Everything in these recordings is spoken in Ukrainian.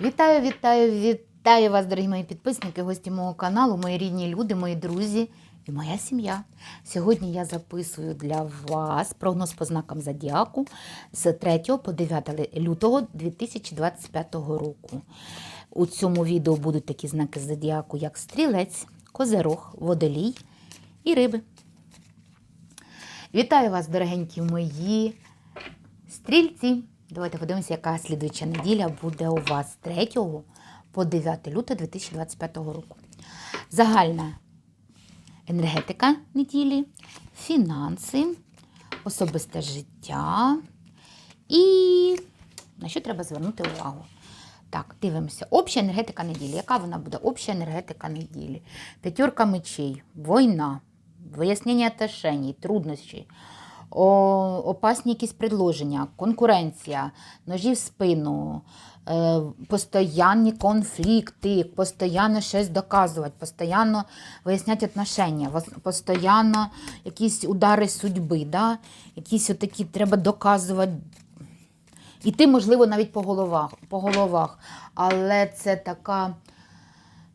Вітаю, вітаю, вітаю вас, дорогі мої підписники, гості мого каналу, мої рідні люди, мої друзі і моя сім'я. Сьогодні я записую для вас прогноз по знакам зодіаку з 3 по 9 лютого 2025 року. У цьому відео будуть такі знаки зодіаку, як стрілець, козирог, водолій і риби. Вітаю вас, дорогенькі мої стрільці. Давайте подивимося, яка слідуюча неділя буде у вас з 3 по 9 лютого 2025 року. Загальна енергетика неділі, фінанси, особисте життя і на що треба звернути увагу. Так, дивимося. Обща енергетика неділі. Яка вона буде? Обща енергетика неділі. П'ятерка мечей, війна, вияснення отношений, труднощі, опасні якісь предложення, конкуренція, ножі в спину, е, постоянні конфлікти, постійно щось доказувати, постійно виясняти отношення, постійно якісь удари судьби, да? якісь отакі треба доказувати. Іти, можливо, навіть по головах, по головах. Але це така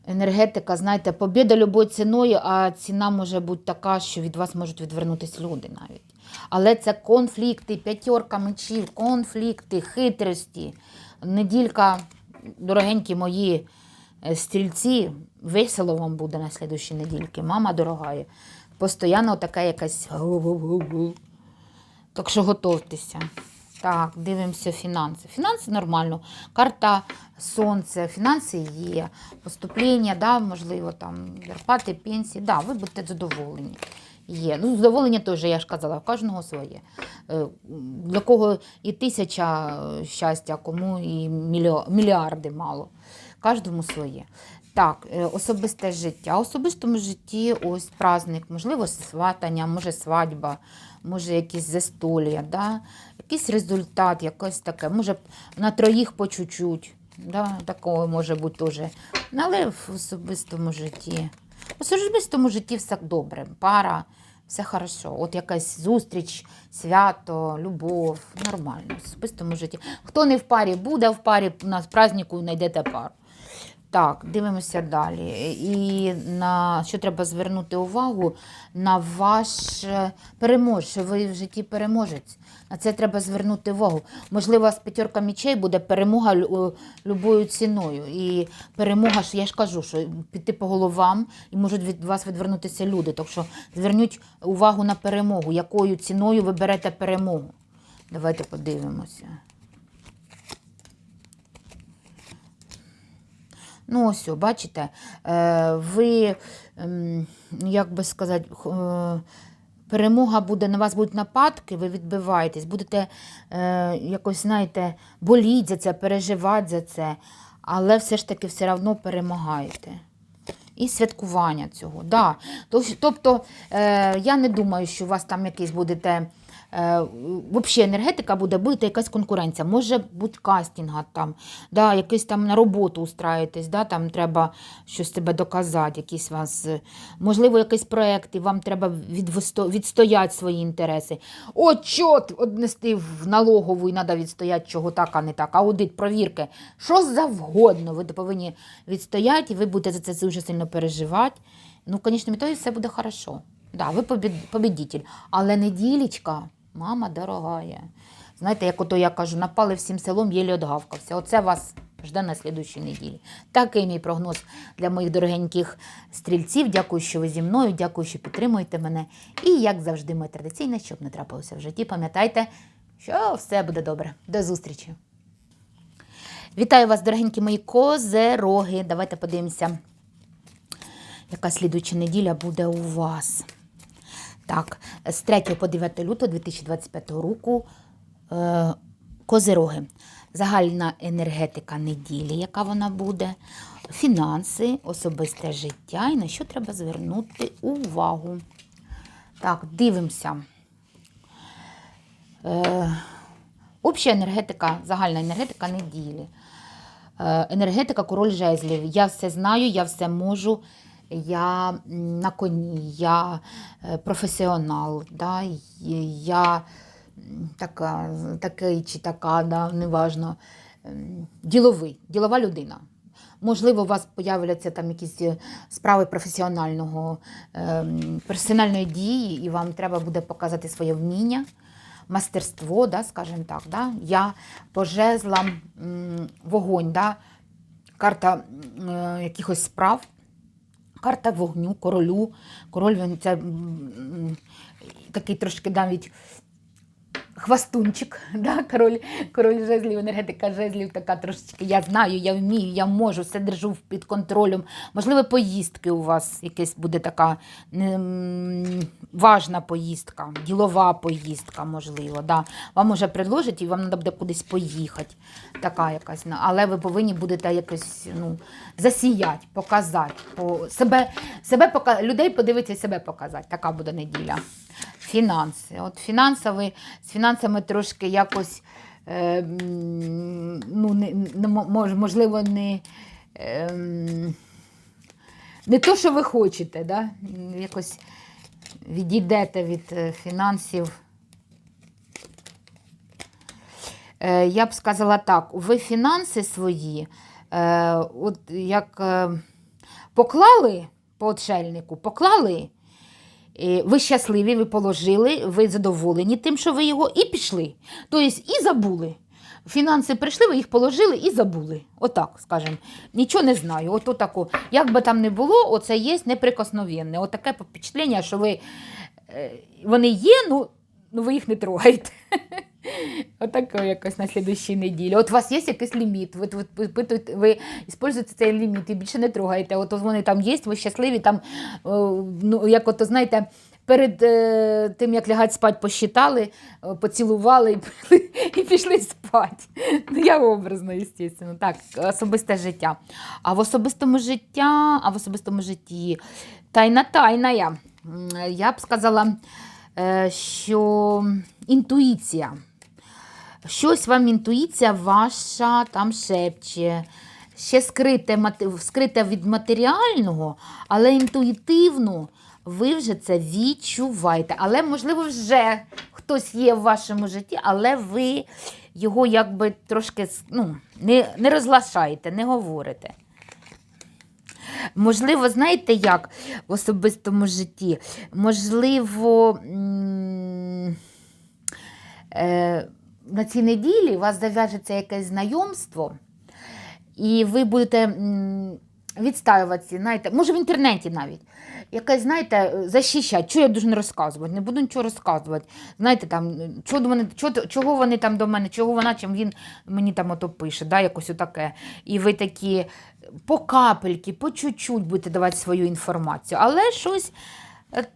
енергетика, знаєте, побіда любою ціною, а ціна може бути така, що від вас можуть відвернутися люди навіть. Але це конфлікти, п'ятерка мечів, конфлікти, хитрості. Неділька, дорогенькі мої е, стрільці, весело вам буде на слідущій недільки. Мама дорогая. Постоянно така якась. Так що готовтеся. Так, дивимося фінанси. Фінанси нормально. Карта сонце, фінанси є, поступлення, да, можливо, там, зарплати, пенсії. Да, ви будете задоволені. Є. Ну, задоволення теж, я ж казала, кожного своє. Е, Для кого і тисяча е, щастя, кому і мільярди мало. Кожному своє. Так, е, особисте життя. В особистому житті ось праздник, можливо, сватання, може свадьба, може якісь застолля, да? якийсь результат, якось таке. Може на троїх по чуть-чуть. Да? Такого може бути теж. Але в особистому житті. В особистому житті все добре. Пара, все хорошо. От якась зустріч, свято, любов, нормально. В особистому житті. Хто не в парі буде, в парі на празднику знайдете пару. Так, дивимося далі. І на що треба звернути увагу на ваш переможець, перемож, що ви в житті переможець. На це треба звернути увагу. Можливо, з п'ятерка мічей буде перемога любою ціною. І перемога, що я ж кажу, що піти по головам і можуть від вас відвернутися люди. Так що зверніть увагу на перемогу, якою ціною ви берете перемогу. Давайте подивимося. Ну, ось, бачите, е, ви, ем, як би сказати, е, перемога буде, на вас будуть нападки, ви відбиваєтесь, будете е, якось, знаєте, боліть за це, переживати за це, але все ж таки все одно перемагаєте. І святкування цього. Да. Тобто, е, я не думаю, що у вас там якийсь будете. Е, Взагалі енергетика буде, буде якась конкуренція. Може бути кастинга там, да, якийсь там на роботу устраєтесь, да, там треба щось себе доказати, якісь вас, е, можливо, якийсь проєкт, і вам треба відстояти свої інтереси. От чот однести в налогову і треба відстояти, чого так, а не так. Аудит, провірки, що завгодно. Ви повинні відстояти, і ви будете за це дуже сильно переживати. Ну, звісно, то все буде хорошо. Да, ви побід, побідітель. Але неділічка, мама дорогая. Знаєте, як ото я кажу, напали всім селом, єлі одгавкався. Оце вас жде на слідуючій неділі. Такий мій прогноз для моїх дорогеньких стрільців. Дякую, що ви зі мною, дякую, що підтримуєте мене. І, як завжди, моє традиційне, щоб не трапилося в житті, пам'ятайте, що все буде добре. До зустрічі! Вітаю вас, дорогенькі мої козероги. Давайте подивимося, яка слідуюча неділя буде у вас. Так, з 3 по 9 лютого 2025 року е, козироги. Загальна енергетика неділі, яка вона буде, фінанси, особисте життя і на що треба звернути увагу. Так, дивимося. Е, обща енергетика, загальна енергетика неділі. Е, енергетика король жезлів. Я все знаю, я все можу. Я на коні, я е, професіонал, да, я така, такий чи така, да, неважно. ем, діловий, ділова людина. Можливо, у вас появляться там якісь е, справи професіонального, ем, персональної дії, і вам треба буде показати своє вміння, мастерство, да, скажімо так. Да? Я по жезлам вогонь, да? карта е, якихось справ, карта вогню, королю. Король він це такий трошки навіть хвастунчик, да? король, король жезлів, енергетика жезлів, така трошечки. Я знаю, я вмію, я можу, все держу під контролем. Можливо, поїздки у вас якась буде така м, важна поїздка, ділова поїздка, можливо. Да? Вам може предложать і вам треба буде кудись поїхати. Така якась. ну, Але ви повинні будете якось ну, засіяти, показати, по, себе, себе пока, людей подивитися, себе показати. Така буде неділя. Фінанси. От фінансові, з фінансами трошки якось, е, ну, не, не, можливо, не, е, не то, що ви хочете, да? якось відійдете від е, фінансів. Е, Я б сказала так, ви фінанси свої, е, от як е, поклали по отшельнику, поклали, ви щасливі, ви положили, ви задоволені тим, що ви його, і пішли. Тобто і забули. Фінанси прийшли, ви їх положили і забули. Отак, скажімо. Нічого не знаю. От отако. Як би там не було, оце є неприкосновенне. Отаке впечатлення, що ви, е, вони є, ну, ну ви їх не трогаєте. Отаке якось на слідущій неділі. От у вас є якийсь ліміт, ви, ви, ви, ви, ви використовуєте цей ліміт і більше не трогаєте. От вони там є, ви щасливі, там, е, ну, як ото, знаєте, перед е, тим, як лягати спати, посчитали, е, поцілували і, пішли- спати. Ну, я образно, звісно. Так, особисте життя. А в особистому життя, а в особистому житті тайна тайна я. Б сказала, що інтуїція. Щось вам інтуїція ваша там шепче. Ще скрите, скрите від матеріального, але інтуїтивно ви вже це відчуваєте. Але, можливо, вже хтось є в вашому житті, але ви його якби трошки ну, не, не розглашаєте, не говорите. Можливо, знаєте як в особистому житті? Можливо, е, на цій неділі у вас зав'яжеться якесь знайомство, і ви будете відстаюватися, знаєте, може в інтернеті навіть. Якась, знаєте, защищать, що я дуже не розказувати, не буду нічого розказувати. Знаєте, там, чого, до мене, чого, чого вони там до мене, чого вона, чим він мені там ото пише, да, якось отаке. І ви такі по капельки, по чуть-чуть будете давати свою інформацію, але щось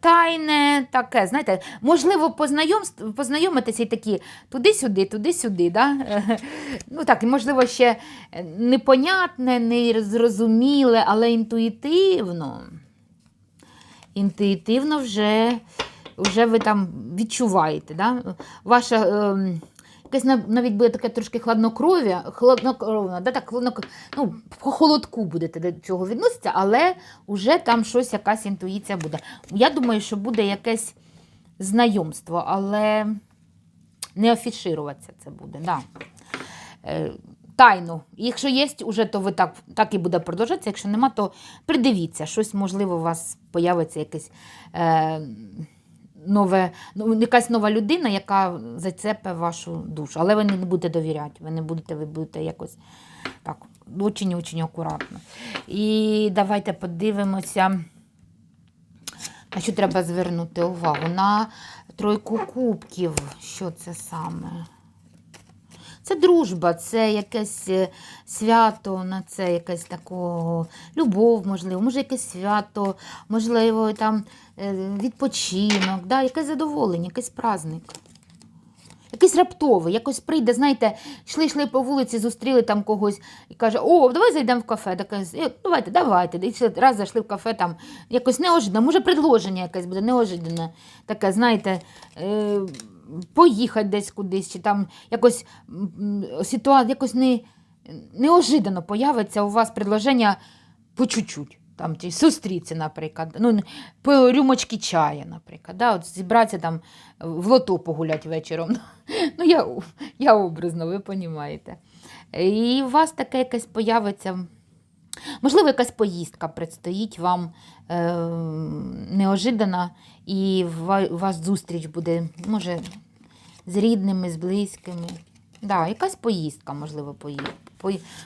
тайне таке, знаєте, можливо, познайомств- познайомитися і такі туди-сюди, туди-сюди. Да? Ну так, можливо, ще непонятне, незрозуміле, але інтуїтивно. Інтуїтивно вже, вже ви там відчуваєте. Да? Ваша ем, якесь навіть буде таке трошки хладнокров'я, хладнокровна, да? так, хладнок... ну, по холодку будете до цього відноситися, але вже там щось, якась інтуїція буде. Я думаю, що буде якесь знайомство, але не афішируватися це буде. Да. Е, Тайну. Якщо є, уже, то ви так, так і буде продовжуватися. Якщо нема, то придивіться, щось, можливо, у вас появиться якесь е, нове, ну, якась нова людина, яка зацепе вашу душу. Але ви не будете довіряти, ви не будете, ви будете якось так, дуже-дуже акуратно. І давайте подивимося. На що треба звернути увагу? На тройку кубків. Що це саме? Це дружба, це якесь е, свято, на це якесь такого любов, можливо, може якесь свято, можливо, там е, відпочинок, да, якесь задоволення, якийсь праздник. Якийсь раптовий, якось прийде, знаєте, йшли, йшли по вулиці, зустріли там когось і каже, о, давай зайдемо в кафе. Таке, «Е, давайте, давайте. І раз зайшли в кафе, там якось неожиданно, може, предложення якесь буде неожиданне. Таке, знаєте, е, поїхати десь кудись, чи там якось ситуація, якось не, неожиданно появиться у вас предложення по чуть-чуть. Там ті зустріться, наприклад, ну, по рюмочки чая, наприклад. Да? От зібратися там в лото погуляти вечором. Ну, я, я образно, ви розумієте. І у вас таке якесь появиться. Можливо, якась поїздка предстоїть вам е, неожиданна, і у вас зустріч буде, може, з рідними, з близькими. Да, якась поїздка, можливо, поїхати.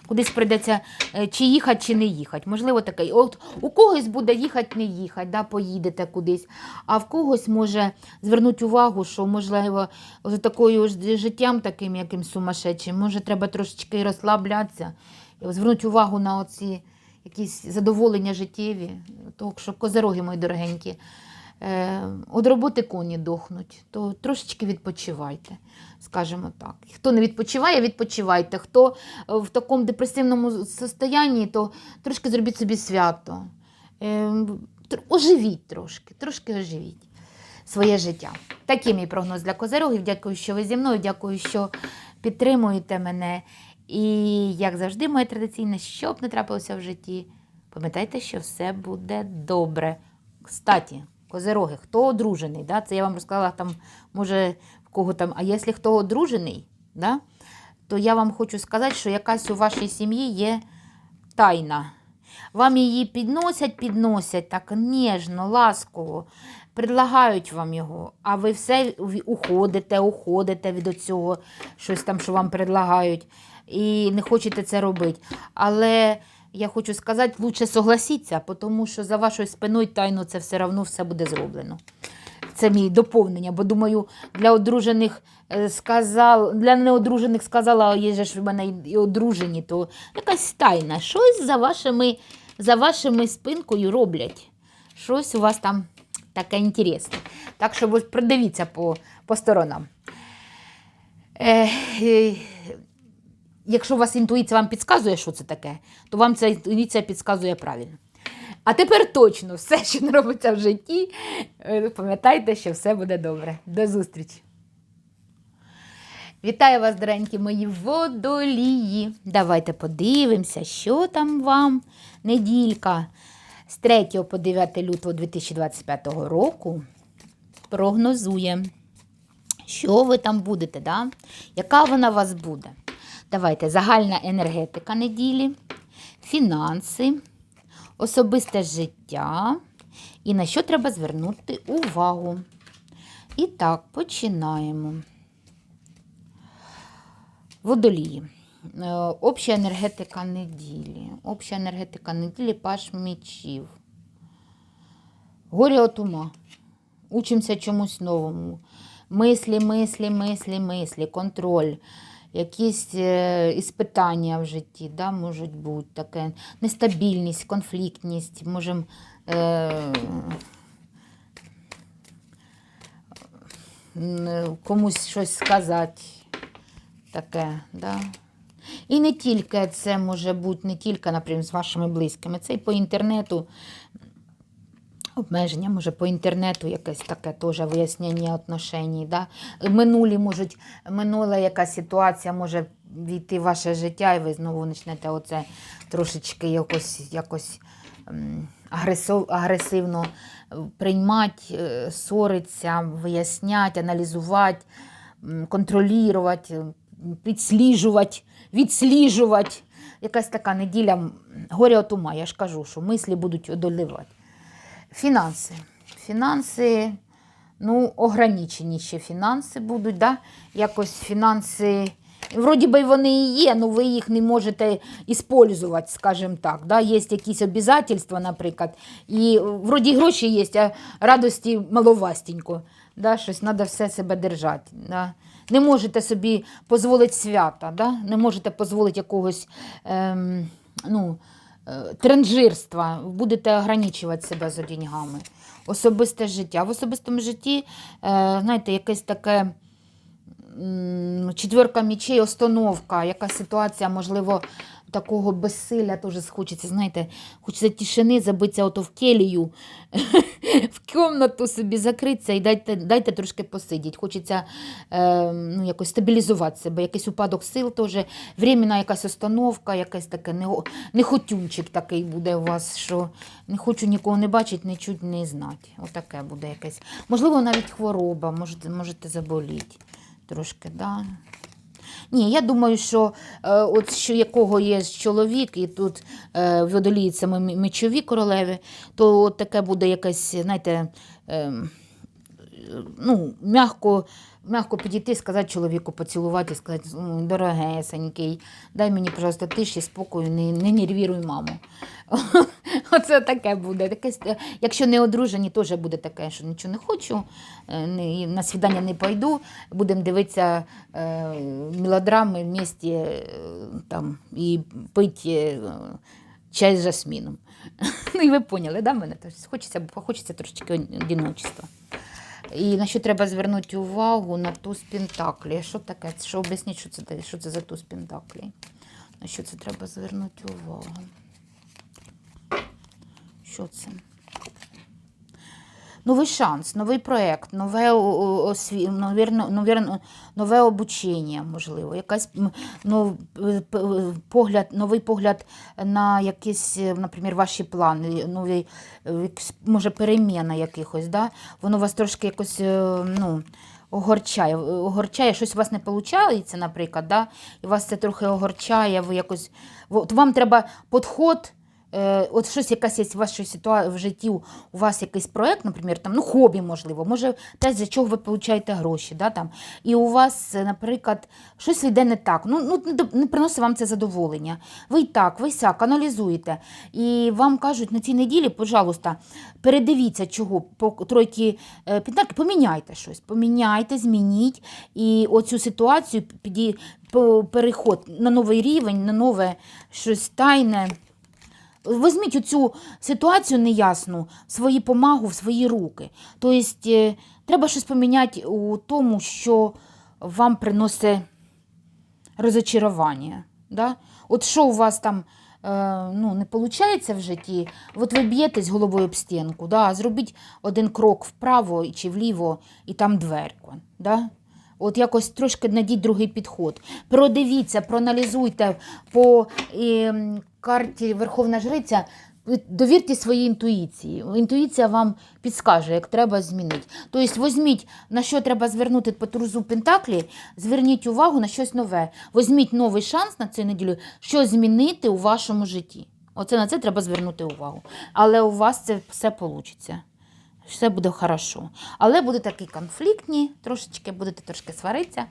Кудись прийдеться е, чи їхати, чи не їхати. Можливо, таке. От у когось буде їхати, не їхати, да, поїдете кудись. А в когось може звернути увагу, що, можливо, з такою життям таким, яким сумасшедшим, може, треба трошечки розслаблятися, звернути увагу на оці якісь задоволення життєві. Тому що козероги, мої дорогенькі, е, від роботи коні дохнуть, то трошечки відпочивайте, скажімо так. Хто не відпочиває, відпочивайте. Хто е, в такому депресивному состоянні, то трошки зробіть собі свято. Е, Оживіть трошки, трошки оживіть своє життя. Такий мій прогноз для козерогів. Дякую, що ви зі мною, дякую, що підтримуєте мене. І, як завжди, моє традиційне, що б не трапилося в житті, пам'ятайте, що все буде добре. Кстаті, козероги, хто одружений, да? це я вам розказала, там, може, в кого там, а якщо хто одружений, да? то я вам хочу сказати, що якась у вашій сім'ї є тайна. Вам її підносять, підносять так ніжно, ласково, предлагають вам його, а ви все уходите, уходите від цього, щось там, що вам предлагають, і не хочете це робити. Але я хочу сказати, лучше согласіться, тому що за вашою спиною тайно це все одно все буде зроблено. Це мій доповнення, бо думаю, для одружених е, сказал, для неодружених сказала, а є ж в мене і- одружені, то якась тайна. Щось за вашими, за вашими спинкою роблять. Щось у вас там таке інтересне. Так що придивіться по, по сторонам. Е, якщо у вас інтуїція вам підказує, що це таке, то вам ця інтуїція підказує правильно. А тепер точно все, що не робиться в житті, е, пам'ятайте, що все буде добре. До зустрічі! Вітаю вас, доренькі мої водолії. Давайте подивимося, що там вам неділька з 3 по 9 лютого 2025 року прогнозує. Що ви там будете, да? яка вона у вас буде? Давайте загальна енергетика неділі, фінанси, особисте життя і на що треба звернути увагу. І так, починаємо. Водолії. Е, Обща енергетика неділі. Обща енергетика неділі паш мечів. Горе от ума. Учимося чомусь новому. Мислі, мислі, мислі, мислі, контроль, якісь е, іспитання в житті да, можуть бути таке. Нестабільність, конфліктність, можемо. Е, комусь щось сказати таке. Да? І не тільки це може бути, не тільки, наприклад, з вашими близькими, це і по інтернету. Обмеження, може, по інтернету якесь таке теж вияснення отношень. Да? Минулі можуть, минула якась ситуація може війти в ваше життя, і ви знову почнете оце трошечки якось, якось агресив, агресивно приймати, е, ссоритися, виясняти, аналізувати, контролювати, підсліджувати, відсліджувати. Якась така неділя горя от ума, я ж кажу, що мислі будуть одолівати. Фінанси. Фінанси, ну, ограничені ще фінанси будуть, да? якось фінанси. Вроді би вони і є, але ви їх не можете використовувати, скажімо так. Да? Є якісь обов'язки, наприклад, і вроді гроші є, а радості маловастенько. Да? Щось треба все себе держати. Да? Не можете собі дозволити свята, да? не можете дозволити якогось ем, ну, транжирства, будете ограничувати себе за деньгами. Особисте життя. В особистому житті, е, знаєте, якесь таке четверка мічей, остановка, яка ситуація, можливо, такого безсилля теж хочеться, знаєте, хочеться тишини, забитися ото в келію, в кімнату собі закритися і дайте, дайте трошки посидіти. Хочеться е, ну, якось стабілізувати себе, якийсь упадок сил теж, временна якась остановка, якась таке не, нехотюнчик такий буде у вас, що не хочу нікого не бачити, не чуть, не знати. Отаке буде якесь. Можливо, навіть хвороба, можете, можете заболіти трошки, да? Ні, я думаю, що е, от що якого є чоловік, і тут е, водолії мечові королеви, то от таке буде якесь, знаєте, е, ну, м'яко, м'яко підійти, сказати чоловіку, поцілувати сказати, «М, дорогесенький, дай мені, пожалуйста, тиші, спокою, не, не нервіруй маму. Оце таке буде. Таке, якщо не одружені, теж буде таке, що нічого не хочу, е, не, на свідання не пойду, будемо дивитися е, мелодрами в місті е, там, і пити е, чай з жасміном. Ну і ви поняли, да, мене? Хочеться, хочеться трошечки одиночества. І на що треба звернути увагу на туз Пентаклі. Що таке? Що об'ясніть, що це, що це за туз Пентаклі? На що це треба звернути увагу? Що це? Новий шанс, новий проєкт, нове, осві... новірно- новірно- нове обучення, можливо, якась нов... п- п- погляд, новий погляд на якісь, е, наприклад, ваші плани, новий, е, може, переміна якихось, да? воно вас трошки якось е, ну, огорчає, огорчає, щось у вас не виходить, наприклад, да? і вас це трохи огорчає, ви якось... От вам треба підход Е, от щось якась є в вашій ситуації в житті, у вас якийсь проєкт, наприклад, там, ну, хобі, можливо, може те, за чого ви получаєте гроші. Да, там, і у вас, е, наприклад, щось йде не так, ну, ну не приносить вам це задоволення. Ви й так, ви сяк, аналізуєте. І вам кажуть на цій неділі, пожалуйста, передивіться, чого по тройки е, поміняйте щось, поміняйте, змініть. І оцю ситуацію переход на новий рівень, на нове щось тайне. Візьміть оцю ситуацію неясну в свої помагу, в свої руки. Тобто е, треба щось поміняти у тому, що вам приносить розочарування. Да? От що у вас там е, ну, не виходить в житті, от ви б'єтесь головою об стінку, да? зробіть один крок вправо чи вліво, і там дверка. Да? От якось трошки знайдіть другий підход. Продивіться, проаналізуйте по ем, карті Верховна Жриця. Довірте своїй інтуїції. Інтуїція вам підскаже, як треба змінити. Тобто, візьміть, на що треба звернути по турзу Пентаклі, зверніть увагу на щось нове. Візьміть новий шанс на цю неділю, що змінити у вашому житті. Оце на це треба звернути увагу. Але у вас це все вийде. Все буде хорошо. Але буде такі конфліктні, трошечки будете трошки сваритися.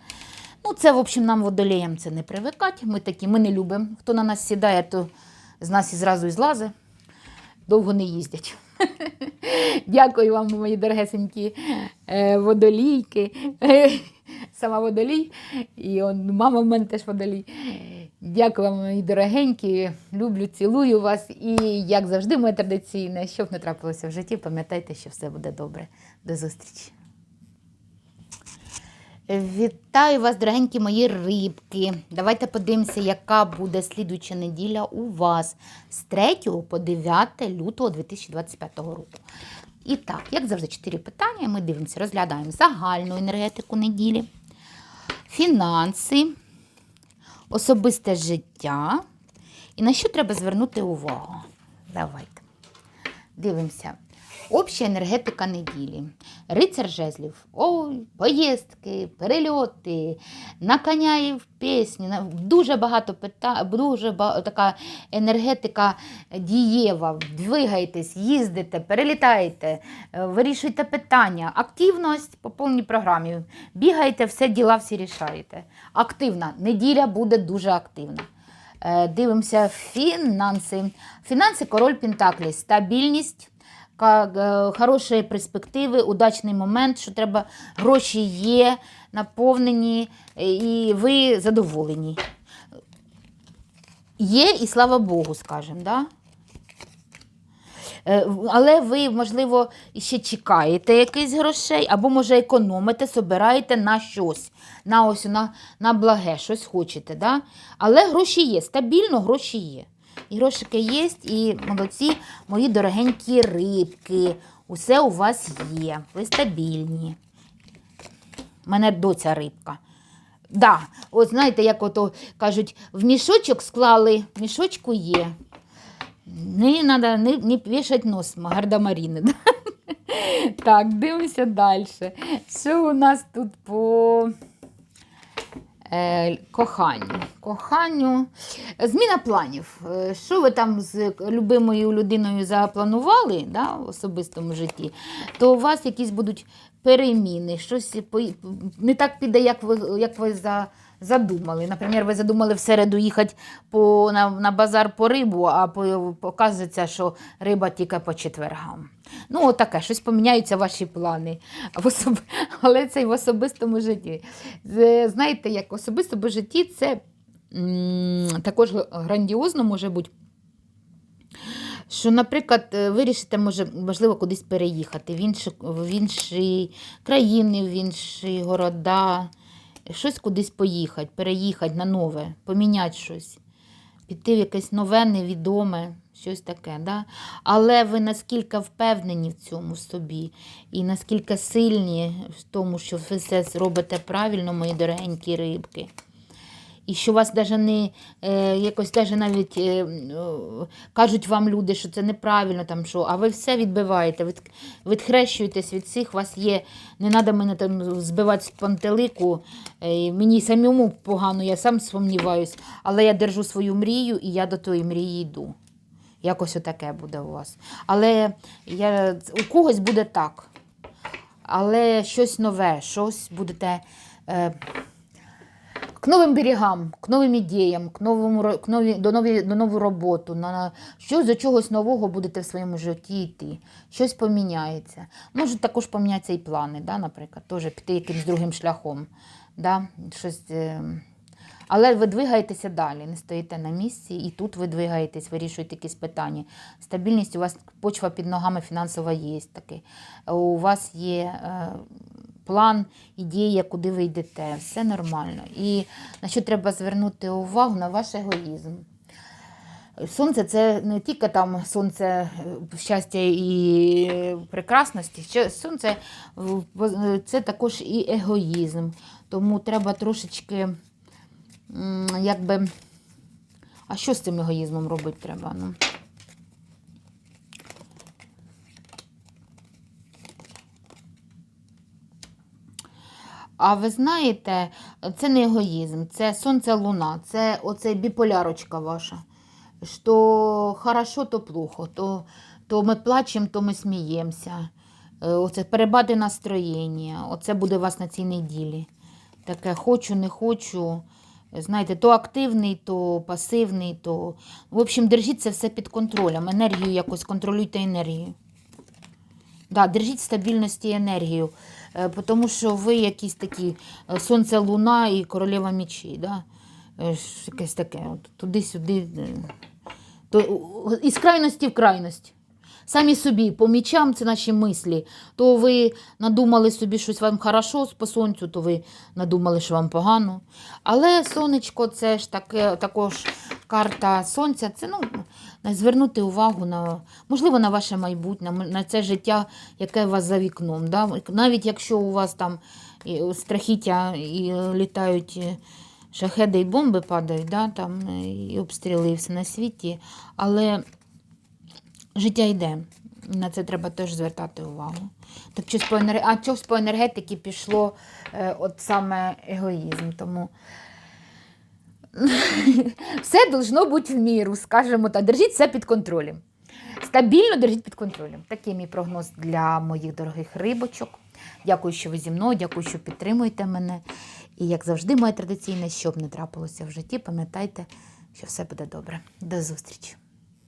Ну, це, в общем, нам водолеям це не привикати. Ми такі, ми не любимо. Хто на нас сідає, то з нас і зразу і злазе. Довго не їздять. Дякую вам, мої дорогесенькі е, водолійки. Сама водолій. І он, мама в мене теж водолій. Дякую вам, мої дорогенькі. Люблю, цілую вас. І, як завжди, моє традиційне, щоб не трапилося в житті, пам'ятайте, що все буде добре. До зустрічі. Вітаю вас, дорогенькі мої рибки. Давайте подивимося, яка буде слідуюча неділя у вас з 3 по 9 лютого 2025 року. І так, як завжди, чотири питання. Ми дивимося, розглядаємо загальну енергетику неділі, фінанси, особисте життя. І на що треба звернути увагу? Давайте. Дивимося. Обща енергетика неділі. Рицар жезлів. Ой, поїздки, перельоти, на в пісні. Дуже багато питань, дуже така енергетика дієва. Двигайтесь, їздите, перелітаєте, е, вирішуйте питання. Активність по повній програмі. Бігаєте, все діла всі рішаєте. Активна. Неділя буде дуже активна. Е, Дивимося фінанси. Фінанси король Пентаклі. Стабільність, хороші перспективи, удачний момент, що треба, гроші є, наповнені, е, і ви задоволені. Є, і слава Богу, скажемо, да? Е, Але ви, можливо, ще чекаєте якихось грошей, або, може, економите, собираєте на щось, на ось на, на благе, щось хочете. Да? Але гроші є, стабільно гроші є. І грошики є, і молодці, мої дорогенькі рибки. Усе у вас є. Ви стабільні. У мене доця рибка. Да, от знаєте, як ото кажуть, в мішочок склали, в мішочку є. Не треба не, не вішати нос гардемаріни. Так, дивимося далі. Що у нас тут по коханню. Коханню. Зміна планів. Е, Що ви там з любимою людиною запланували да, в особистому житті, то у вас якісь будуть переміни, щось не так піде, як ви, як ви за, задумали. Наприклад, ви задумали в середу їхати по, на, на базар по рибу, а по, показується, що риба тільки по четвергам. Ну, отаке, щось поміняються ваші плани. В особ... Але це й в особистому житті. Знаєте, як в особистому житті це також грандіозно може бути. Що, наприклад, е, вирішите, може, можливо, кудись переїхати в інші, в інші країни, в інші города, щось кудись поїхати, переїхати на нове, поміняти щось, піти в якесь нове, невідоме, щось таке. Да? Але ви наскільки впевнені в цьому собі, і наскільки сильні в тому, що ви все зробите правильно, мої дорогенькі рибки. І що вас даже не е, якось даже навіть е, кажуть вам люди, що це неправильно, там що, а ви все відбиваєте, від, відхрещуєтесь від всіх, вас є, не треба мене там збивати з пантелику, е, мені самому погано, я сам сумніваюсь, але я держу свою мрію і я до тої мрії йду. Якось отаке буде у вас. Але я, у когось буде так. Але щось нове, щось будете. Е, к новим берегам, к новим ідеям, к новому, к нові, до, нові, до нову роботу, на, щось до чогось нового будете в своєму житті йти, щось поміняється. Можуть також помінятися і плани, да, наприклад, теж піти якимось другим шляхом. Да, щось, е, але ви двигаєтеся далі, не стоїте на місці, і тут ви двигаєтесь, вирішуєте якісь питання. Стабільність у вас почва під ногами фінансова є таки. У вас є е, план, ідея, куди ви йдете, все нормально. І на що треба звернути увагу на ваш егоїзм. Сонце це не тільки там сонце е, щастя і прекрасності, сонце е, це також і егоїзм. Тому треба трошечки, якби. А що з цим егоїзмом робити треба? Ну? А ви знаєте, це не егоїзм, це сонце луна, це оце біполярочка ваша. Що хорошо, то плохо, то, то ми плачемо, то ми сміємося. Е, Оце перебади настроєння. Оце буде у вас на цій неділі. Таке хочу, не хочу. Знаєте, то активний, то пасивний, то. В общем, держіть це все під контролем. Енергію якось контролюйте енергію. Да, держіть стабільності і енергію, тому що ви якісь такі е, сонце, луна і королева мечі. Да? Е, Якесь таке, от, туди-сюди. е. То, із крайності в крайність. Самі собі, по мічам це наші мислі. То ви надумали собі щось вам хорошо по сонцю, то ви надумали, що вам погано. Але сонечко це ж таке, також карта сонця. Це ну, звернути увагу на, можливо, на ваше майбутнє, на це життя, яке у вас за вікном. Да? Навіть якщо у вас там страхіття і літають е, шахеди і бомби падають, да? там, е, і обстріли і все на світі. Але життя йде. На це треба теж звертати увагу. Так щось по енергетиці пішло е, от саме егоїзм. Тому все должно бути в міру, скажімо так. Держіть все під контролем. Стабільно держіть під контролем. Такий мій прогноз для моїх дорогих рибочок. Дякую, що ви зі мною, дякую, що підтримуєте мене. І як завжди, моє традиційне, щоб не трапилося в житті, пам'ятайте, що все буде добре. До зустрічі!